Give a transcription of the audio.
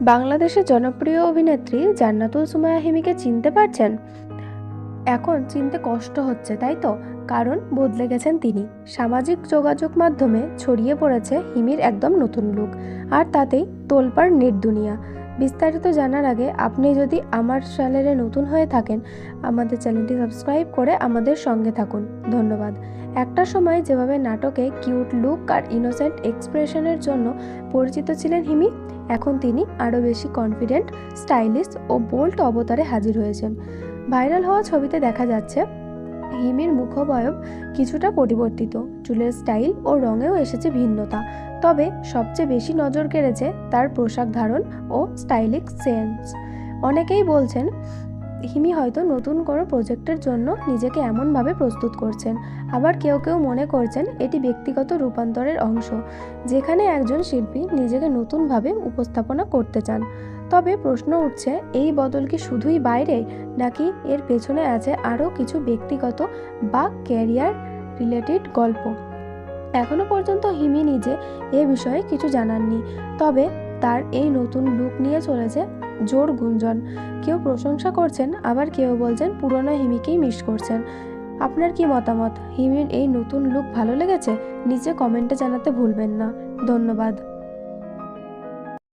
বাংলাদেশের জনপ্রিয় অভিনেত্রী জান্নাতুল সুমায়া হিমিকে চিনতে পারছেন? এখন চিনতে কষ্ট হচ্ছে, তাই তো? কারণ বদলে গেছেন তিনি। সামাজিক যোগাযোগ মাধ্যমে ছড়িয়ে পড়েছে হিমির একদম নতুন লুক আর তাতেই তোলপার নেট দুনিয়া। বিস্তারিত জানার আগে আপনি যদি আমার চ্যানেলে নতুন হয়ে থাকেন, আমাদের চ্যানেলটি সাবস্ক্রাইব করে আমাদের সঙ্গে থাকুন। ধন্যবাদ। একটা সময় যেভাবে নাটকে কিউট লুক আর ইনোসেন্ট এক্সপ্রেশনের জন্য পরিচিত ছিলেন হিমি, এখন তিনি আরও বেশি কনফিডেন্ট, স্টাইলিশ ও বোল্ড অবতারে হাজির হয়েছেন। ভাইরাল হওয়া ছবিতে দেখা যাচ্ছে হিমির মুখবয়ব কিছুটা পরিবর্তিত। চুলের স্টাইল ও রঙেও এসেছে ভিন্নতা। তবে সবচেয়ে বেশি নজর কেড়েছে তার পোশাক ধারণ ও স্টাইলিক সেন্স। অনেকেই বলছেন হিমি হয়তো নতুন কোনো প্রজেক্টের জন্য নিজেকে এমনভাবে প্রস্তুত করছেন। আবার কেউ কেউ মনে করছেন এটি ব্যক্তিগত রূপান্তরের অংশ, যেখানে একজন শিল্পী নিজেকে নতুনভাবে উপস্থাপনা করতে চান। তবে প্রশ্ন উঠছে, এই বদল কি শুধুই বাইরে, নাকি এর পেছনে আছে আরও কিছু ব্যক্তিগত বা ক্যারিয়ার রিলেটেড গল্প? এখনও পর্যন্ত হিমি নিজে এ বিষয়ে কিছু জানাননি, তবে তার এই নতুন লুক নিয়ে চলেছে জোর গুঞ্জন। কেউ প্রশংসা করছেন, আবার কেউ বলছেন পুরনো হিমিকেই মিস করছেন। আপনার কি মতামত? হিমির এই নতুন লুক ভালো লেগেছে? নিচে কমেন্টে জানাতে ভুলবেন না। ধন্যবাদ।